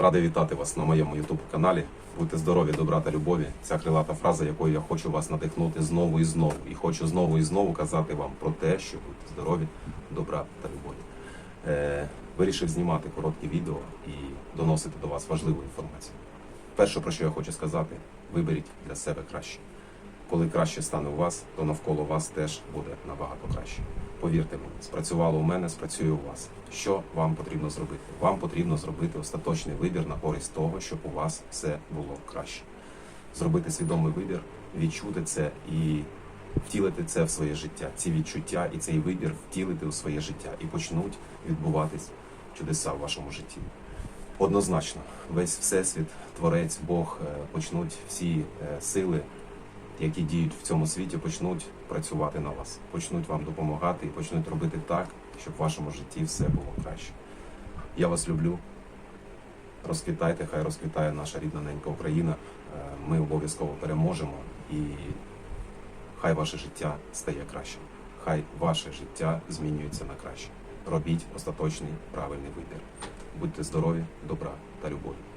Радий вітати вас на моєму youtube каналі. Будьте здорові, добра та любові. Ця крилата фраза, якою я хочу вас надихнути знову і знову. І хочу знову і знову казати вам про те, що будьте здорові, добра та любові. Е, вирішив знімати короткі відео і доносити до вас важливу інформацію. Перше, про що я хочу сказати, виберіть для себе краще. Коли краще стане у вас, то навколо вас теж буде набагато краще. Повірте мені, спрацювало у мене, спрацює у вас. Що вам потрібно зробити? Вам потрібно зробити остаточний вибір на користь того, щоб у вас все було краще. Зробити свідомий вибір, відчути це і втілити це в своє життя. Ці відчуття і цей вибір втілити у своє життя і почнуть відбуватись чудеса в вашому житті. Однозначно, весь всесвіт, творець, Бог е, почнуть всі е, сили які діють в цьому світі, почнуть працювати на вас, почнуть вам допомагати і почнуть робити так, щоб в вашому житті все було краще. Я вас люблю. Розквітайте, хай розквітає наша рідна ненька Україна. Е, Ми обов'язково переможемо і хай ваше життя стає кращим. Хай ваше життя змінюється на краще. Робіть остаточний правильний вибір. Будьте здорові, добра та любові.